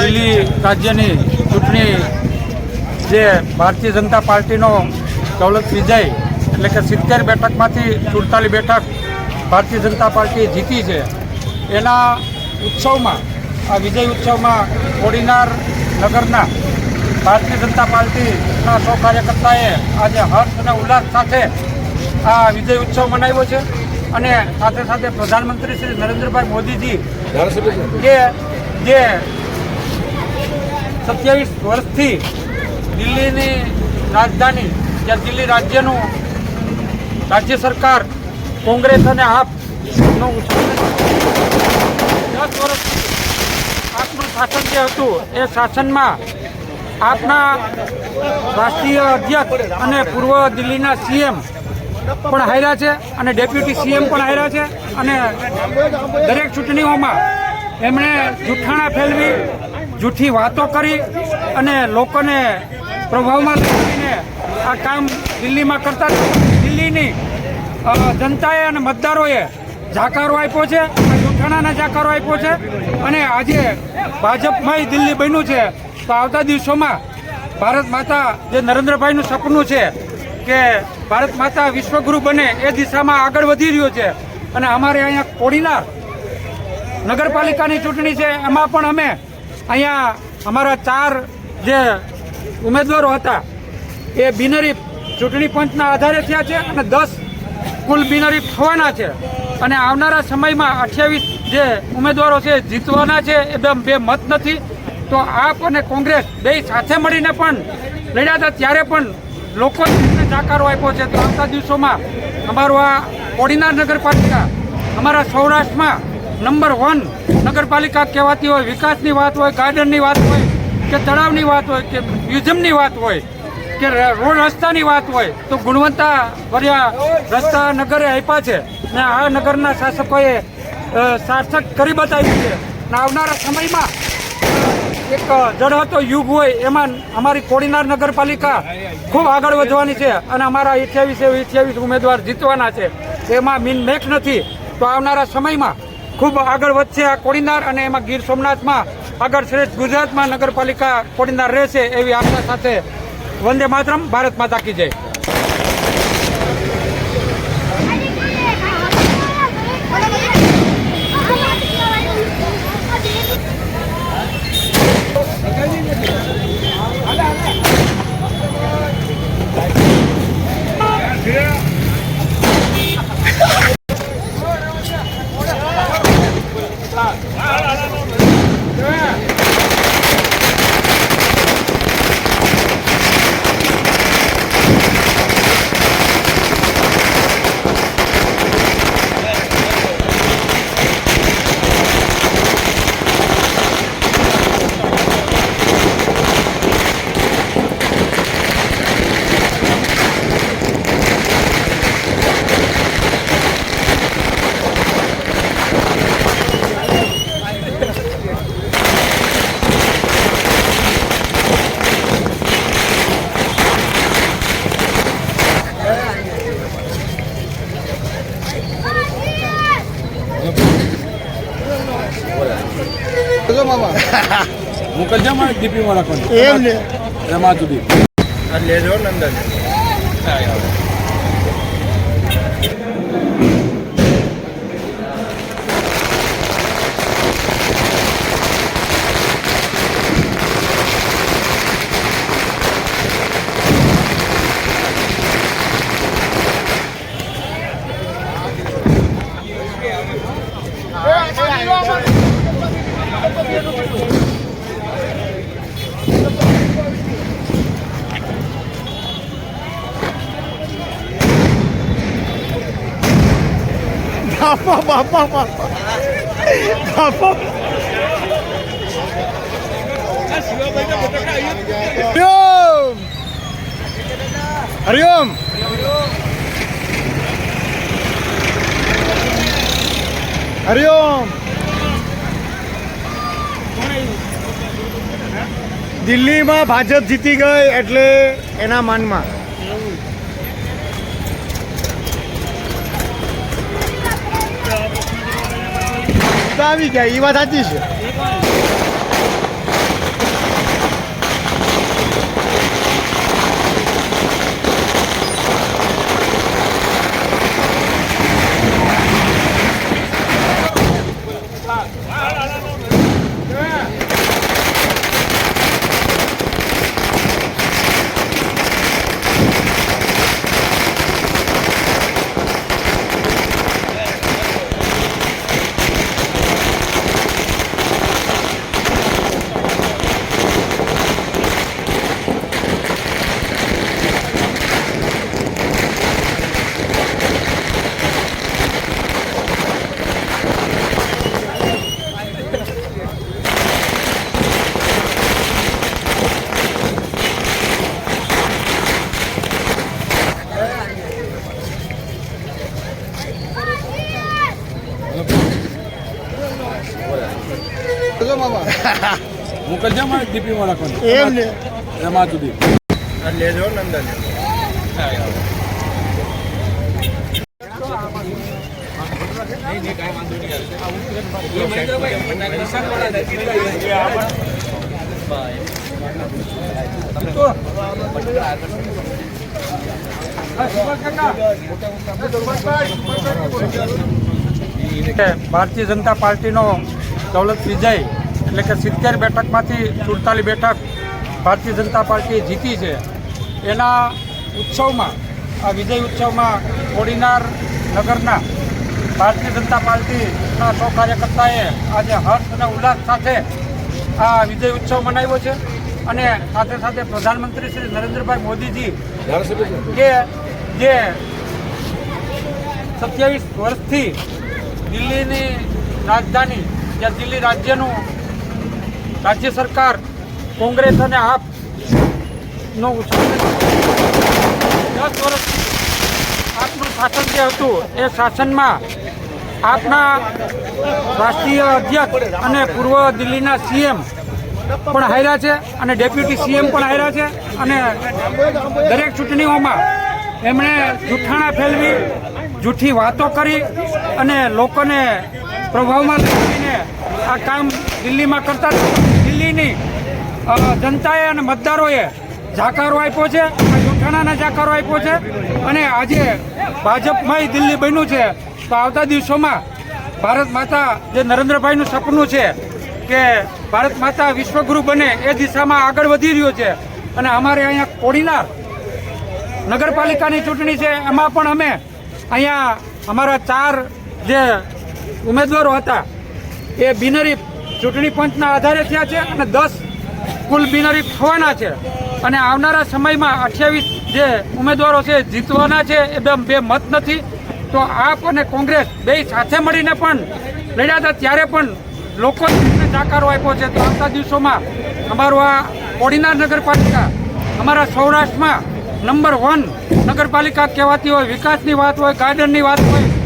દિલ્હી રાજ્યની ચૂંટણી જે ભારતીય જનતા પાર્ટીનો દૌલત વિજય એટલે કે સિત્તેર બેઠકમાંથી સુડતાલીસ બેઠક ભારતીય જનતા પાર્ટી જીતી છે. એના ઉત્સવમાં, આ વિજય ઉત્સવમાં કોડીનાર નગરના ભારતીય જનતા પાર્ટીના સૌ કાર્યકર્તાએ આજે હર્ષ અને ઉલ્લાસ સાથે આ વિજય ઉત્સવ મનાવ્યો છે. અને સાથે સાથે પ્રધાનમંત્રી શ્રી નરેન્દ્રભાઈ મોદીજી કે જે સત્યાવીસ વર્ષથી દિલ્હીની રાજધાની જે દિલ્હી રાજ્યનું રાજ્ય સરકાર, કોંગ્રેસ અને આપનો દસ વર્ષ આપનું શાસન જે હતું એ શાસનમાં આપના રાષ્ટ્રીય અધ્યક્ષ અને પૂર્વ દિલ્હીના સીએમ પણ હાર્યા છે અને ડેપ્યુટી સીએમ પણ હાર્યા છે અને દરેક ચૂંટણીઓમાં એમણે જૂઠાણા ફેલવી જૂઠી વાતો કરી અને લોકોને પ્રભાવમાં લઈને આ કામ દિલ્હીમાં કરતા દિલ્હીની જનતાએ અને મતદારોએ જાકારો આપ્યો છે જૂઠાણાના જાકારો આપ્યો છે અને આજે ભાજપમાં દિલ્હી બન્યું છે. તો આવતા દિવસોમાં ભારત માતા જે નરેન્દ્રભાઈનું સપનું છે કે ભારત માતા વિશ્વગુરુ બને એ દિશામાં આગળ વધી રહ્યો છે. અને અમારે અહીંયા કોડીનાર નગરપાલિકાની ચૂંટણી છે, એમાં પણ અમે અહીંયા અમારા ચાર જે ઉમેદવારો હતા, એ બિનરી ચૂંટણી પંચના આધારે થયા છે અને દસ કુલ બિનરી થવાના છે. અને આવનારા સમયમાં અઠ્યાવીસ જે ઉમેદવારો છે જીતવાના છે એ બે બે મત નથી. તો આપ અને કોંગ્રેસ બે સાથે મળીને પણ લડ્યા હતા, ત્યારે પણ લોકો જાકારો આપ્યો છે. તો આવતા દિવસોમાં અમારું આ કોડીનાર નગરપાલિકા અમારા સૌરાષ્ટ્રમાં નંબર વન નગરપાલિકા કહેવાતી હોય, વિકાસની વાત હોય, ગાર્ડનની વાત હોય, કે તળાવની વાત હોય, કે મ્યુઝિયમની વાત હોય, કે રોડ રસ્તાની વાત હોય, તો ગુણવત્તા ભર્યા રસ્તા નગરે આપ્યા છે. ને આ નગરના શાસકોએ સાર્થક કરી બતાવ્યું છે. આવનારા સમયમાં એક જડહતો યુગ હોય, એમાં અમારી કોડીનાર નગરપાલિકા ખૂબ આગળ વધવાની છે અને અમારા અઠ્યાવીસે અઠ્યાવીસ ઉમેદવાર જીતવાના છે. એમાં મીન મેક નથી, તો આવનારા સમયમાં ખૂબ આગળ વધશે આ કોડીનાર અને એમાં ગીર સોમનાથમાં આગળ શ્રેષ્ઠ ગુજરાતમાં નગરપાલિકા કોડીનાર રહેશે એવી આશા સાથે વંદે માતરમ, ભારત માતા કી જય. મોકલજો માં ડીપી માં રાખવાનું એમ ને એમાં સુધી લેજો નંદન. બાપા બાપા બાપા બાપા હરિઓમ હરિઓમ હરિઓમ દિલ્હીમાં ભાજપ જીતી ગઈ એટલે એના માનમાં. આવી ગયા એ વાત સાચી છે. મોકલજો માં ડીપીમાં રાખવાનું. એમ ને રમા સુધી લેજો નંદન. કે ભારતીય જનતા પાર્ટીનો દૌલત વિજય એટલે કે સિત્તેર બેઠકમાંથી સુડતાલીસ બેઠક ભારતીય જનતા પાર્ટી જીતી છે. એના ઉત્સવમાં, આ વિજય ઉત્સવમાં કોડીનાર નગરના ભારતીય જનતા પાર્ટીના સૌ કાર્યકર્તાએ આજે હર્ષ અને ઉલ્લાસ સાથે આ વિજય ઉત્સવ મનાવ્યો છે. અને સાથે સાથે પ્રધાનમંત્રી શ્રી નરેન્દ્રભાઈ મોદીજી કે જે સત્યાવીસ વર્ષથી દિલ્હીની રાજધાની જે દિલ્હી રાજ્યનું રાજ્ય સરકાર, કોંગ્રેસ અને આપ નો દસ વર્ષ આપનું શાસન જે હતું, એ શાસનમાં આપના રાષ્ટ્રીય અધ્યક્ષ અને પૂર્વ દિલ્હીના સીએમ પણ હાર્યા છે અને ડેપ્યુટી સીએમ પણ હાર્યા છે અને દરેક ચૂંટણીઓમાં એમણે જૂઠાણા ફેલવી જૂઠી વાતો કરી અને લોકોને પ્રભાવમાં લઈને આ કામ દિલ્હીમાં કરતા દિલ્હીની જનતાએ અને મતદારોએ જાકારો આપ્યો છે જૂઠાણાના જાકારો આપ્યો છે અને આજે ભાજપમાં દિલ્હી બન્યું છે. તો આવતા દિવસોમાં ભારત માતા જે નરેન્દ્રભાઈનું સપનું છે કે ભારત માતા વિશ્વગુરુ બને એ દિશામાં આગળ વધી રહ્યો છે. અને અમારે અહીંયા કોડીનાર નગરપાલિકાની ચૂંટણી છે. એમાં પણ અમે અહીંયા અમારા ચાર જે ઉમેદવારો હતા. એ બિનરી ચૂંટણી પંચના આધારે થયા છે અને દસ કુલ બિનરી થવાના છે. અને આવનારા સમયમાં અઠ્યાવીસ જે ઉમેદવારો છે જીતવાના છે, એ બે મત નથી. તો આપ અને કોંગ્રેસ બે સાથે મળીને પણ લડ્યા હતા, ત્યારે પણ લોકો જાકારો આપ્યો છે. તો આવતા દિવસોમાં અમારું આ કોડીનાર નગરપાલિકા, અમારા સૌરાષ્ટ્રમાં નંબર વન નગરપાલિકા કહેવાતી હોય, વિકાસની વાત હોય, ગાર્ડનની વાત હોય